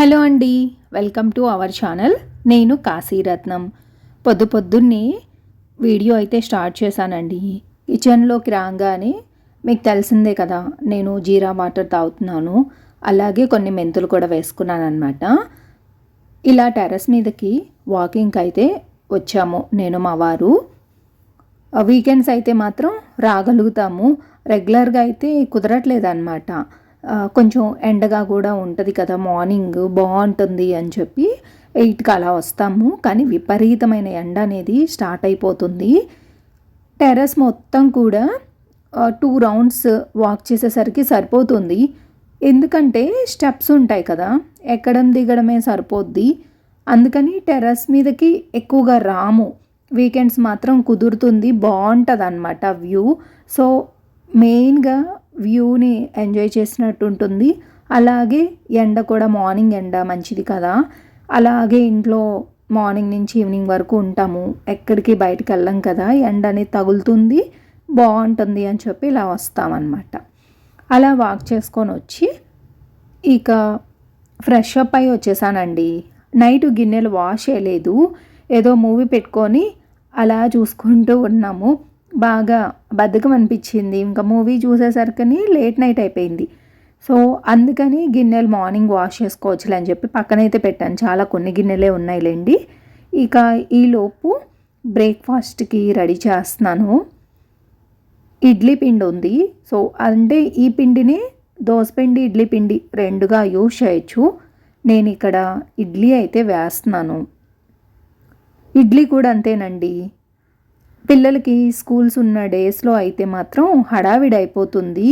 Hello అండి. Welcome to our channel. నేను కాశీరత్నం పొద్దు పొద్దున్నే వీడియో అయితే స్టార్ట్ చేశానండి. కిచెన్లోకి రాగానే మీకు తెలిసిందే కదా నేను జీరా వాటర్ తాగుతున్నాను. అలాగే కొన్ని మెంతులు కూడా వేసుకున్నాను అనమాట ఇలా టెర్రస్ మీదకి వాకింగ్కి అయితే వచ్చాము నేను మా వారు. వీకెండ్స్ అయితే మాత్రం రాగలుగుతాము. రెగ్యులర్గా అయితే కుదరట్లేదు అనమాట కొంచెం ఎండగా కూడా ఉంటుంది కదా మార్నింగ్ బాగుంటుంది అని చెప్పి ఎయిట్కి అలా వస్తాము. కానీ విపరీతమైన ఎండ అనేది స్టార్ట్ అయిపోతుంది. టెర్రస్ మొత్తం కూడా టూ రౌండ్స్ వాక్ చేసేసరికి సరిపోతుంది. ఎందుకంటే స్టెప్స్ ఉంటాయి కదా ఎక్కడం దిగడమే సరిపోద్ది. అందుకని టెర్రస్ మీదకి ఎక్కువగా రాము. వీకెండ్స్ మాత్రం కుదురుతుంది బాగుంటుంది అనమాట వ్యూ. సో మెయిన్గా వ్యూని ఎంజాయ్ చేసినట్టు ఉంటుంది అలాగే ఎండ కూడా మార్నింగ్ ఎండ మంచిది కదా. అలాగే ఇంట్లో మార్నింగ్ నుంచి ఈవినింగ్ వరకు ఉంటాము. ఎక్కడికి బయటకు వెళ్ళం కదా. ఎండ అనేది తగులుతుంది. బాగుంటుంది అని చెప్పి ఇలా వస్తామన్నమాట. అలా వాక్ చేసుకొని వచ్చి ఇక ఫ్రెష్ అప్ అయి వచ్చేసానండి. నైట్ గిన్నెలు వాష్ చేయలేదు. ఏదో మూవీ పెట్టుకొని అలా చూసుకుంటూ ఉన్నాము. బాగా బద్ధకం అనిపించింది ఇంకా మూవీ చూసేసరికి లేట్ నైట్ అయిపోయింది. సో అందుకని గిన్నెలు మార్నింగ్ వాష్ చేసుకోవచ్చులే అని చెప్పి పక్కనైతే పెట్టాను. చాలా కొన్ని గిన్నెలే ఉన్నాయిలేండి. ఇక ఈలోపు బ్రేక్ఫాస్ట్కి రెడీ చేస్తున్నాను. ఇడ్లీ పిండి ఉంది. సో అంటే ఈ పిండిని దోసపిండి ఇడ్లీ పిండి రెండుగా యూజ్ చేయొచ్చు. నేను ఇక్కడ ఇడ్లీ అయితే వేస్తున్నాను. ఇడ్లీ కూడా అంతేనండి. పిల్లలకి స్కూల్స్ ఉన్న డేస్లో అయితే మాత్రం హడావిడి అయిపోతుంది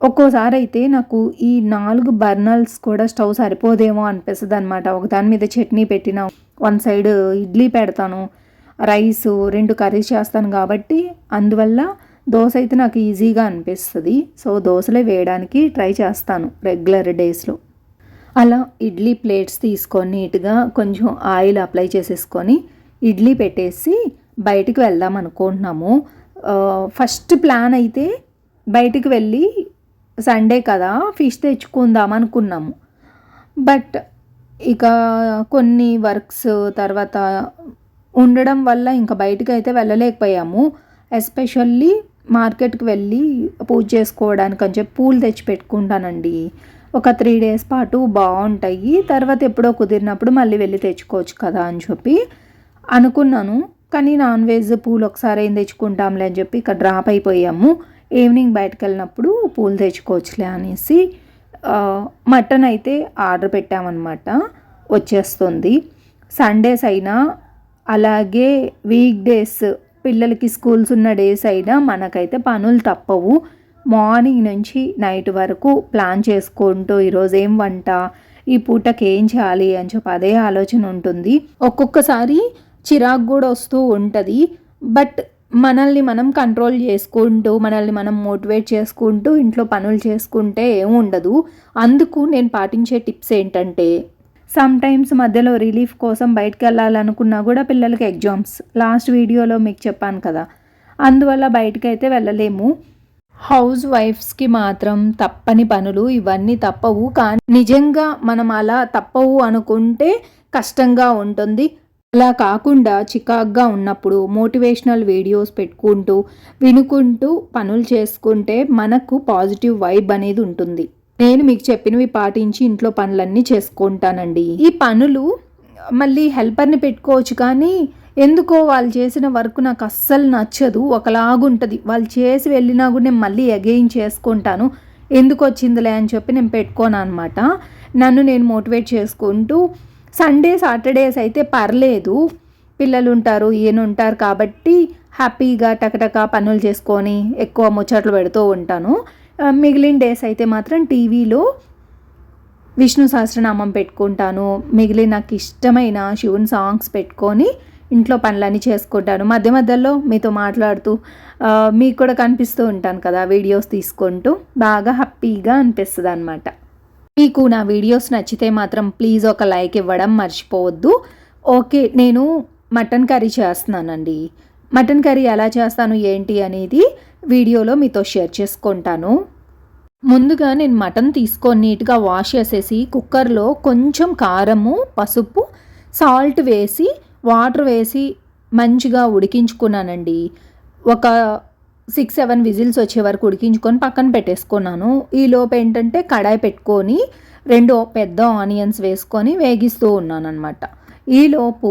ఒక్కోసారి అయితే నాకు ఈ నాలుగు బర్నల్స్ కూడా స్టవ్ సరిపోదేమో అనిపిస్తుంది అనమాట ఒకదాని మీద చట్నీ పెట్టిన వన్ సైడ్ ఇడ్లీ పెడతాను రైస్ రెండు కర్రీస్ చేస్తాను కాబట్టి అందువల్ల దోశ అయితే నాకు ఈజీగా అనిపిస్తుంది. సో దోశలే వేయడానికి ట్రై చేస్తాను రెగ్యులర్ డేస్లో. అలా ఇడ్లీ ప్లేట్స్ తీసుకొని నీట్గా కొంచెం ఆయిల్ అప్లై చేసేసుకొని ఇడ్లీ పెట్టేసి బయటికి వెళ్దాం అనుకుంటున్నాము. ఫస్ట్ ప్లాన్ అయితే బయటికి వెళ్ళి సండే కదా ఫిష్ తెచ్చుకుందాం అనుకున్నాము. బట్ ఇక కొన్ని వర్క్స్ తర్వాత ఉండడం వల్ల ఇంకా బయటికి అయితే వెళ్ళలేకపోయాము. ఎస్పెషల్లీ మార్కెట్కి వెళ్ళి పూజ చేసుకోవడానికి అని చెప్పి పూలు తెచ్చి పెట్టుకుంటానండి. ఒక త్రీ డేస్ పాటు బాగుంటాయి. తర్వాత ఎప్పుడో కుదిరినప్పుడు మళ్ళీ వెళ్ళి తెచ్చుకోవచ్చు కదా అని చెప్పి అనుకున్నాను. కానీ నాన్ వెజ్ పూలు ఒకసారి ఏం తెచ్చుకుంటాంలే అని చెప్పి ఇక్కడ డ్రాప్ అయిపోయాము. ఈవినింగ్ బయటకు వెళ్ళినప్పుడు పూలు తెచ్చుకోవచ్చులే అనేసి మటన్ అయితే ఆర్డర్ పెట్టామన్నమాట. వచ్చేస్తుంది. సండేస్ అయినా అలాగే వీక్ డేస్ పిల్లలకి స్కూల్స్ ఉన్న డేస్ అయినా మనకైతే పనులు తప్పవు. మార్నింగ్ నుంచి నైట్ వరకు ప్లాన్ చేసుకుంటూ ఈరోజు ఏం వంట ఈ పూటకి ఏం చేయాలి అని చెప్పి అదే ఆలోచన ఉంటుంది. ఒక్కొక్కసారి చిరాకు కూడా వస్తూ ఉంటుంది. బట్ మనల్ని మనం కంట్రోల్ చేసుకుంటూ మనల్ని మనం మోటివేట్ చేసుకుంటూ ఇంట్లో పనులు చేసుకుంటే ఏముండదు అందుకు నేను పాటించే టిప్స్ ఏంటంటే సమ్ టైమ్స్ మధ్యలో రిలీఫ్ కోసం బయటకు వెళ్ళాలనుకున్నా కూడా పిల్లలకి ఎగ్జామ్స్ లాస్ట్ వీడియోలో మీకు చెప్పాను కదా. అందువల్ల బయటకు అయితే వెళ్ళలేము. హౌస్ వైఫ్స్కి మాత్రం తప్పని పనులు ఇవన్నీ తప్పవు. కానీ నిజంగా మనం అలా తప్పవు అనుకుంటే కష్టంగా ఉంటుంది. అలా కాకుండా చికాగ్గా ఉన్నప్పుడు మోటివేషనల్ వీడియోస్ పెట్టుకుంటూ వినుకుంటూ పనులు చేసుకుంటే మనకు పాజిటివ్ వైబ్ అనేది ఉంటుంది. నేను మీకు చెప్పినవి పాటించి ఇంట్లో పనులన్నీ చేసుకుంటానండి. ఈ పనులు మళ్ళీ హెల్పర్ని పెట్టుకోవచ్చు కానీ ఎందుకో వాళ్ళు చేసిన వర్క్ నాకు అస్సలు నచ్చదు. ఒకలాగుంటుంది. వాళ్ళు చేసి వెళ్ళినా కూడా నేను మళ్ళీ అగెయిన్ చేసుకుంటాను. ఎందుకు వచ్చిందిలే అని చెప్పి నేను పెట్టుకోను అనమాట నన్ను నేను మోటివేట్ చేసుకుంటూ సండే సాటర్డేస్ అయితే పర్లేదు. పిల్లలు ఉంటారు ఈయన ఉంటారు కాబట్టి హ్యాపీగా టకటక పనులు చేసుకొని ఎక్కువ ముచ్చట్లు పెడుతూ ఉంటాను. మిగిలిన డేస్ అయితే మాత్రం టీవీలో విష్ణు సహస్రనామం పెట్టుకుంటాను. మిగిలిన నాకు ఇష్టమైన శివుని సాంగ్స్ పెట్టుకొని ఇంట్లో పనులన్నీ చేసుకుంటాను. మధ్య మధ్యలో మీతో మాట్లాడుతూ మీకు కూడా కనిపిస్తూ ఉంటాను కదా వీడియోస్ తీసుకుంటూ. బాగా హ్యాపీగా అనిపిస్తుంది అనమాట మీకు నా వీడియోస్ నచ్చితే మాత్రం ప్లీజ్ ఒక లైక్ ఇవ్వడం మర్చిపోవద్దు. ఓకే నేను మటన్ కర్రీ చేస్తున్నానండి. మటన్ కర్రీ ఎలా చేస్తాను ఏంటి అనేది వీడియోలో మీతో షేర్ చేసుకుంటాను. ముందుగా నేను మటన్ తీసుకొని నీట్గా వాష్ చేసేసి కుక్కర్లో కొంచెం కారము పసుపు సాల్ట్ వేసి వాటర్ వేసి మంచిగా ఉడికించుకున్నానండి. ఒక సిక్స్ సెవెన్ విజిల్స్ వచ్చే వరకు ఉడికించుకొని పక్కన పెట్టేసుకున్నాను. ఈ లోపు ఏంటంటే కడాయి పెట్టుకొని రెండు పెద్ద ఆనియన్స్ వేసుకొని వేగిస్తూ ఉన్నాను అనమాట ఈలోపు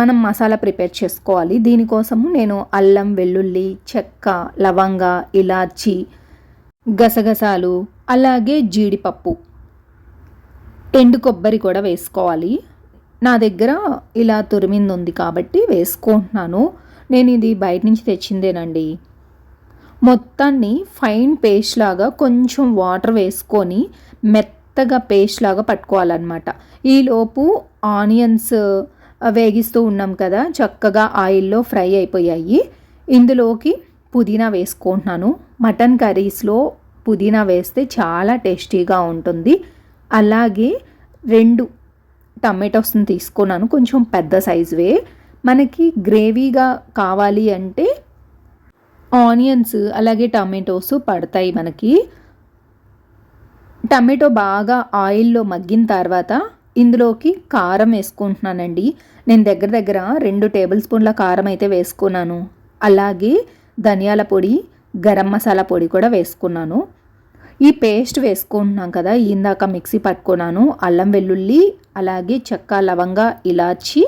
మనం మసాలా ప్రిపేర్ చేసుకోవాలి. దీనికోసము నేను అల్లం వెల్లుల్లి చెక్క లవంగ ఇలాచి గసగసాలు అలాగే జీడిపప్పు ఎండు కొబ్బరి కూడా వేసుకోవాలి. నా దగ్గర ఇలా తురిమింది ఉంది కాబట్టి వేసుకుంటున్నాను. నేను ఇది బయట నుంచి తెచ్చిందేనండి. మొత్తాన్ని ఫైన్ పేస్ట్ లాగా కొంచెం వాటర్ వేసుకొని మెత్తగా పేస్ట్ లాగా పట్టుకోవాలన్నమాట. ఈలోపు ఆనియన్స్ వేగిస్తూ ఉన్నాం కదా చక్కగా ఆయిల్లో ఫ్రై అయిపోయాయి. ఇందులోకి పుదీనా వేసుకుంటున్నాను. మటన్ కర్రీస్లో పుదీనా వేస్తే చాలా టేస్టీగా ఉంటుంది. అలాగే రెండు టమాటోస్ని తీసుకున్నాను కొంచెం పెద్ద సైజువే. మనకి గ్రేవీగా కావాలి అంటే ఆనియన్స్ అలాగే టమాటోస్ పడతాయి మనకి. టమాటో బాగా ఆయిల్లో మగ్గిన తర్వాత ఇందులోకి కారం వేసుకుంటున్నానండి. నేను దగ్గర దగ్గర రెండు టేబుల్ స్పూన్ల కారం అయితే వేసుకున్నాను. అలాగే ధనియాల పొడి గరం మసాలా పొడి కూడా వేసుకున్నాను. ఈ పేస్ట్ వేసుకుంటున్నాం కదా ఇందాక మిక్సీ పట్టుకున్నాను. అల్లం వెల్లుల్లి అలాగే చెక్క లవంగ ఇలాచి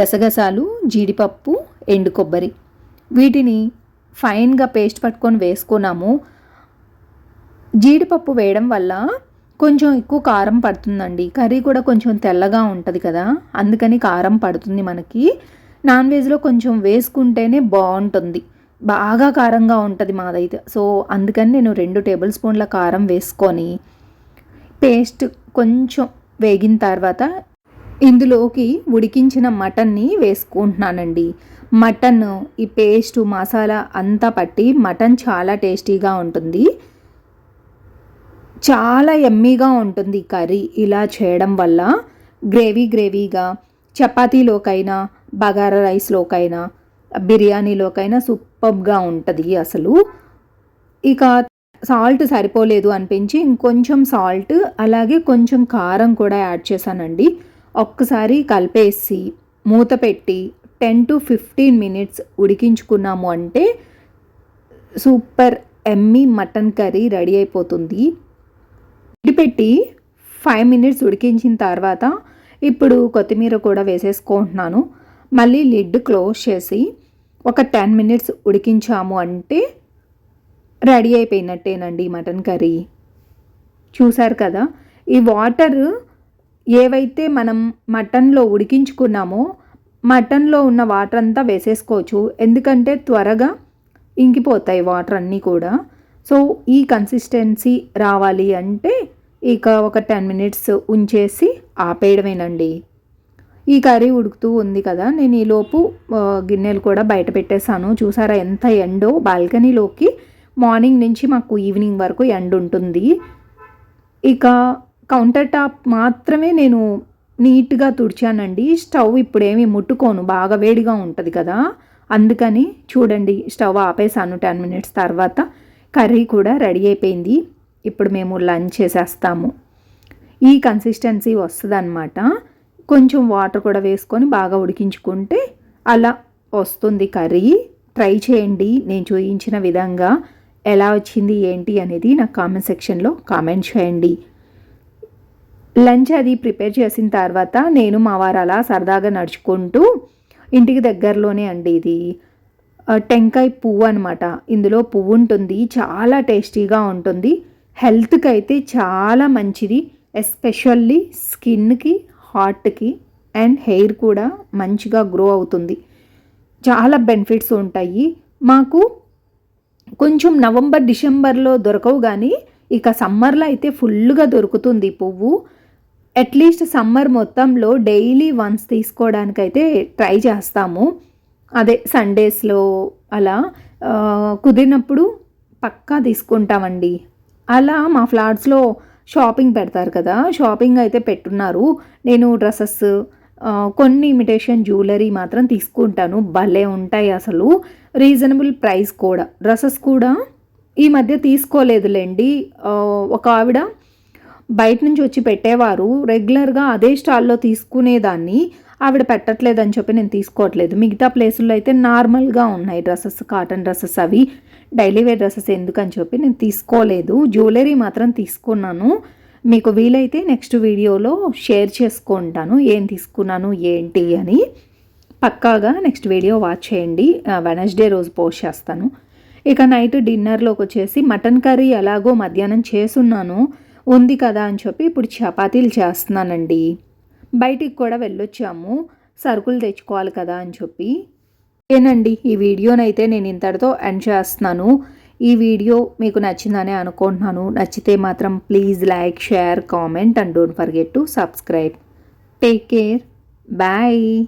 గసగసాలు జీడిపప్పు ఎండు కొబ్బరి. వీటిని ఫైన్గా పేస్ట్ పట్టుకొని వేసుకున్నాము. జీడిపప్పు వేయడం వల్ల కొంచెం ఎక్కువ కారం పడుతుందండి. కర్రీ కూడా కొంచెం తెల్లగా ఉంటుంది కదా అందుకని కారం పడుతుంది మనకి. నాన్ వెజ్లో కొంచెం వేసుకుంటేనే బాగుంటుంది. బాగా కారంగా ఉంటుంది మాదైతే. సో అందుకని నేను రెండు టేబుల్ స్పూన్ల కారం వేసుకొని పేస్ట్ కొంచెం వేగిన తర్వాత ఇందులోకి ఉడికించిన మటన్ని వేసుకుంటున్నానండి. మటన్ ఈ పేస్ట్ మసాలా అంతా పట్టి మటన్ చాలా టేస్టీగా ఉంటుంది. చాలా ఎమ్మీగా ఉంటుంది కర్రీ ఇలా చేయడం వల్ల. గ్రేవీ గ్రేవీగా చపాతీలోకైనా బగారా రైస్లోకైనా బిర్యానీలోకైనా సూపర్గా ఉంటుంది అసలు. ఇక సాల్ట్ సరిపోలేదు అనిపించి ఇంకొంచెం సాల్ట్ అలాగే కొంచెం కారం కూడా యాడ్ చేశానండి. ఒక్కసారి కలిపేసి మూత పెట్టి టెన్ టు ఫిఫ్టీన్ మినిట్స్ ఉడికించుకున్నాము అంటే సూపర్ ఎమ్మీ మటన్ కర్రీ రెడీ అయిపోతుంది. పెట్టి ఫైవ్ మినిట్స్ ఉడికించిన తర్వాత ఇప్పుడు కొత్తిమీర కూడా వేసేసుకుంటున్నాను. మళ్ళీ లిడ్ క్లోజ్ చేసి ఒక టెన్ మినిట్స్ ఉడికించాము అంటే రెడీ అయిపోయినట్టేనండి మటన్ కర్రీ. చూసారు కదా? ఈ వాటర్ ఏవైతే మనం మటన్లో ఉడికించుకున్నామో మటన్లో ఉన్న వాటర్ అంతా వేసేసుకోవచ్చు. ఎందుకంటే త్వరగా ఇంకిపోతాయి వాటర్ అన్నీ కూడా. సో ఈ కన్సిస్టెన్సీ రావాలి అంటే ఇక ఒక టెన్ మినిట్స్ ఉంచేసి ఆపేయడమేనండి. ఈ కర్రీ ఉడుకుతూ ఉంది కదా నేను ఈలోపు గిన్నెలు కూడా బయట పెట్టేశాను. చూసారా ఎంత ఎండో? బాల్కనీలోకి మార్నింగ్ నుంచి మాకు ఈవినింగ్ వరకు ఎండ్ ఉంటుంది ఇక కౌంటర్ టాప్ మాత్రమే నేను నీట్గా తుడిచానండి. స్టవ్ ఇప్పుడేమి ముట్టుకోను బాగా వేడిగా ఉంటుంది కదా. అందుకని చూడండి స్టవ్ ఆపేసాను టెన్ మినిట్స్ తర్వాత. కర్రీ కూడా రెడీ అయిపోయింది. ఇప్పుడు మేము లంచ్ చేసేస్తాము. ఈ కన్సిస్టెన్సీ వస్తుంది కొంచెం వాటర్ కూడా వేసుకొని బాగా ఉడికించుకుంటే అలా వస్తుంది కర్రీ. ట్రై చేయండి నేను చూపించిన విధంగా. ఎలా వచ్చింది ఏంటి అనేది నాకు కామెంట్ సెక్షన్లో కామెంట్ చేయండి. లంచ్ అది ప్రిపేర్ చేసిన తర్వాత నేను మా వారు అలా సరదాగా నడుచుకుంటూ ఇంటికి దగ్గరలోనే అండి ఇది. టెంకాయ పువ్వు అనమాట ఇందులో పువ్వు ఉంటుంది చాలా టేస్టీగా ఉంటుంది. హెల్త్కి అయితే చాలా మంచిది ఎస్పెషల్లీ స్కిన్కి హార్ట్కి అండ్ హెయిర్ కూడా మంచిగా గ్రో అవుతుంది. చాలా బెనిఫిట్స్ ఉంటాయి. మాకు కొంచెం నవంబర్ డిసెంబర్లో దొరకవు కానీ ఇక సమ్మర్లో అయితే ఫుల్గా దొరుకుతుంది పువ్వు. అట్లీస్ట్ సమ్మర్ మొత్తంలో డైలీ వన్స్ తీసుకోవడానికైతే ట్రై చేస్తాము. అదే సండేస్లో అలా కుదిరినప్పుడు పక్కా తీసుకుంటామండి. అలా మా ఫ్లాట్స్లో షాపింగ్ పెడతారు కదా షాపింగ్ అయితే పెట్టున్నారు. నేను డ్రెస్సెస్ కొన్ని ఇమిటేషన్ జ్యువెలరీ మాత్రం తీసుకుంటాను. భలే ఉంటాయి అసలు. రీజనబుల్ ప్రైస్ కూడా. డ్రెస్సెస్ కూడా ఈ మధ్య తీసుకోలేదులేండి. ఒక ఆవిడ బయట నుంచి వచ్చి పెట్టేవారు. రెగ్యులర్గా అదే స్టాల్లో తీసుకునేదాన్ని. ఆవిడ పెట్టట్లేదని చెప్పి నేను తీసుకోవట్లేదు. మిగతా ప్లేసుల్లో అయితే నార్మల్గా ఉన్నాయి డ్రెస్సెస్ కాటన్ డ్రెస్సెస్ అవి. డైలీ వేర్ డ్రెస్సెస్ ఎందుకని చెప్పి నేను తీసుకోలేదు. జ్యువెలరీ మాత్రం తీసుకున్నాను. మీకు వీలైతే నెక్స్ట్ వీడియోలో షేర్ చేసుకుంటాను. ఏం తీసుకున్నాను ఏంటి అని. పక్కాగా నెక్స్ట్ వీడియో వాచ్ చేయండి. వెనస్డే రోజు పోస్ట్ చేస్తాను. ఇక నైట్ డిన్నర్లోకి వచ్చేసి మటన్ కర్రీ ఎలాగో మధ్యాహ్నం చేసున్నాను ఉంది కదా అని చెప్పి ఇప్పుడు చపాతీలు చేస్తున్నానండి. బయటికి కూడా వెళ్ళొచ్చాము. సరుకులు తెచ్చుకోవాలి కదా అని చెప్పి. ఏనండి ఈ వీడియోనైతే నేను ఇంతటితో ఎండ్ చేస్తున్నాను. ఈ వీడియో మీకు నచ్చిందని అనుకుంటున్నాను. నచ్చితే మాత్రం please like share comment and don't forget to subscribe. Take care. Bye.